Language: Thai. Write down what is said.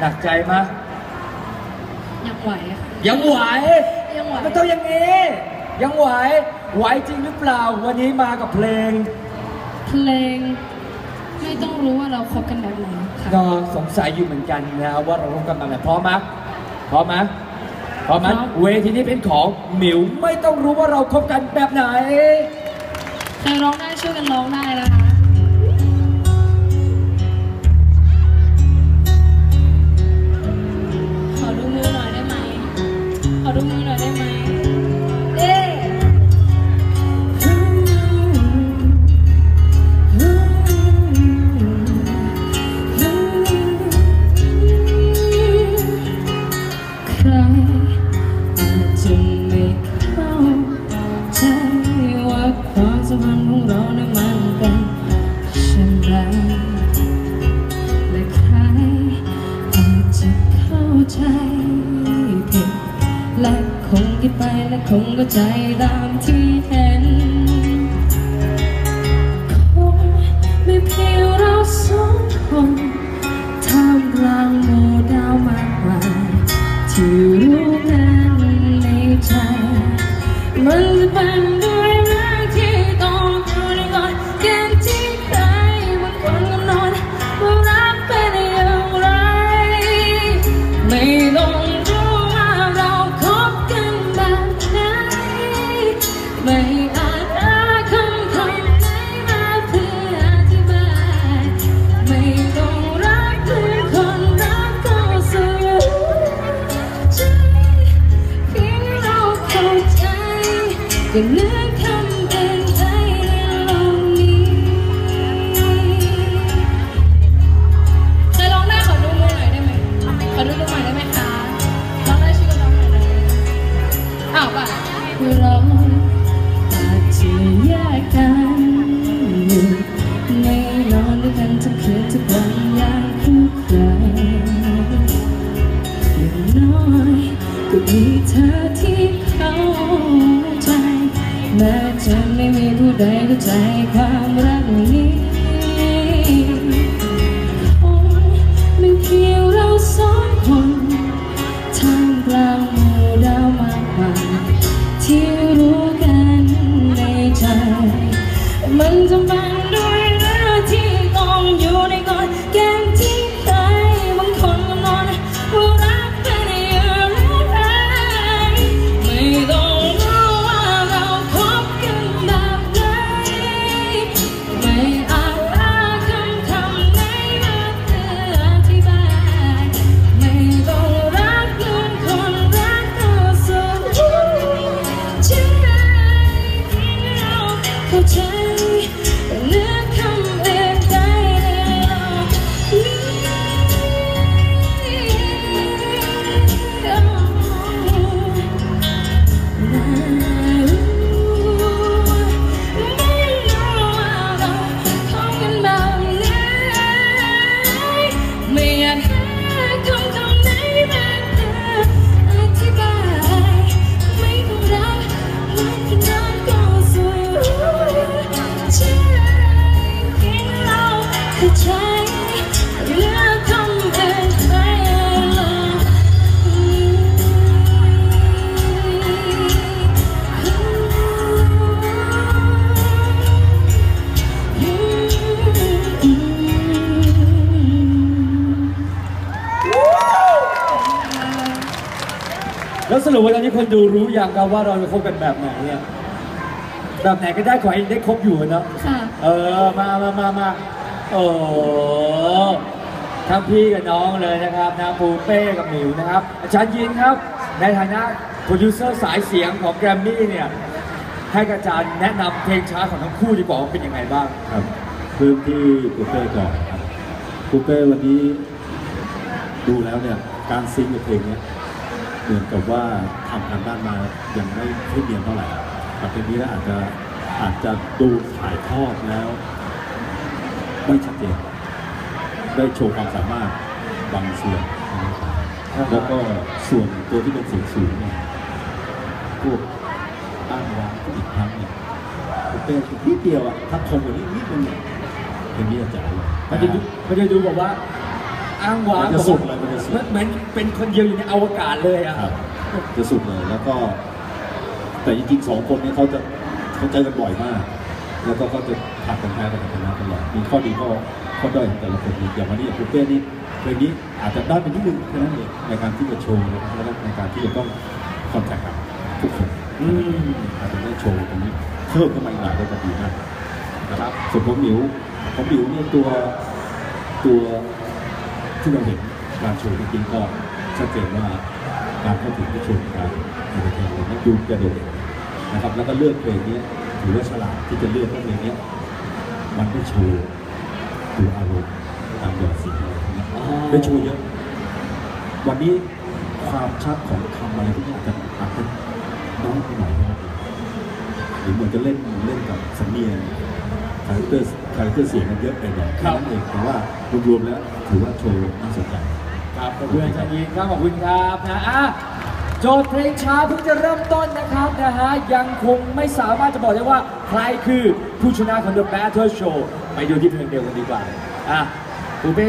หนักใจไหมยังไหวค่ะยังไหว ยังไหวไม่ต้องอย่างนี้ ยังไหว ไหวจริงหรือเปล่า วันนี้มากับเพลง เพลง ไม่ต้องรู้ว่าเราคบกันแบบไหนค่ะก็สงสัยอยู่เหมือนกันนะว่าเราร่วมกันมาแบบพร้อมไหมพร้อมไหมพร้อมไหมเวทีนี้เป็นของหมิวไม่ต้องรู้ว่าเราคบกันแบบไหนใครร้องได้ช่วยกันร้องได้นะคะ ใจผิดและคงคิดไปและคงเข้าใจตามที่เห็นคงไม่เพียงเราสองคนท่ามกลางหมู่ดาวมากมายที่รู้กันในใจ มันจะเป็น ก็เไม่ใดเข้าใจความรัก เข้ เข้าใจเหลือคำเอ่ยใจลงแล้วสรุปว่าตอนนี้คนดูรู้อย่างกันว่าเราจะคบกันแบบไหนเนี่ย แบบไหนก็ได้ขอให้ได้คบอยู่อะเนาะค่ะ เออ มามามามา โอ้ทั้งพี่กับน้องเลยนะครับนะปูเป้กับหมิวนะครับ อาจารย์ยินครับ ในฐานะโปรดิวเซอร์สายเสียงของแกรมมี่เนี่ย ให้อาจารย์แนะนำเพลงช้าของทั้งคู่ดีกว่าว่าเป็นยังไงบ้าง ครับเริ่มที่ปูเป้ก่อนครับปูเป้วันนี้ดูแล้วเนี่ยการซิงค์กับเพลงเนี้ยเหมือนกับว่าทำการบ้านมายังไม่ค่อยเนียนเท่าไหร่แต่เพลงนี้แล้วอาจจะอาจจะดูถ่ายทอดแล้ว ไม่ชัดเจน ได้โชว์ความสามารถบางส่วนนะครับแล้วก็ส่วนตัวที่เป็นเสียงสูงเนี่ยพวกอ้างว้างก็อีกครั้งเนี่ยปูเป้นิดเดียวอะถ้าคมกว่านี้นิดนึงเนี่ยเพลงนี้จะจ๋าเลยมันจะดูมันจะดูแบบว่า อ้างว้างมันจะสุดเลยมันจะสุดเหมือนเป็นคนเดียวอยู่ในอวกาศเลยอะครับจะสุดเลยแล้วก็ แต่จริงๆสองคนนี้เขาจะเขาเจอกันบ่อยมาก แล้วก็เขาจะ ผัดกันแพ้กันชนะตลอดมีข้อดีข้อข้อด้อยของแต่ละคนอย่างวันนี้อย่างคุณเป้นี่เพลงนี้อาจจะได้เป็นนิดนึงแค่นั้นเองในการที่จะโชว์นะครับแล้วก็ในการที่จะต้องคอนแทคกับทุกคนอืมอาจจะได้โชว์ตรงนี้เพิ่มขึ้นมาอีกหน่อยก็จะดีมากนะครับส่วนผมหมิวผมหมิวเนี่ยตัวตัวที่เราเห็นการโชว์จริงๆก็ชัดเจนว่าการเข้าถึงที่โชว์การเอนเตอร์เทนเนี่ยดูกระโดดนะครับแล้วก็เลือกเพลงนี้ถือว่าฉลาดที่จะเลือกเพลงนี้ มันได้โชว์ตัวอารมณ์ตามหยอดสีอะไรพวกนี้อ๋อได้โชว์เยอะ วันนี้ความชัดของคำอะไรพวกนี้อาจจะอาจจะน้อยไปหน่อยนะครับหรือเหมือนจะเล่นเล่นกับสำเนียงคาแรคเตอร์คาแรคเตอร์เสียงมันเยอะไปหน่อยครัแค่บนั้นเองแต่ว่ารวมๆแล้วถือว่าโชว์น่าสนใจ ครับขอบคุณอาจารย์ยินครับขอบคุณครับนะอะ โจทย์เพลงช้าเพิ่งจะเริ่มต้นนะครับนะฮะยังคงไม่สามารถจะบอกได้ว่าใครคือผู้ชนะของ The Battle Show ไปดูที่เพลงเดียวกันดีกว่าอะปูเป้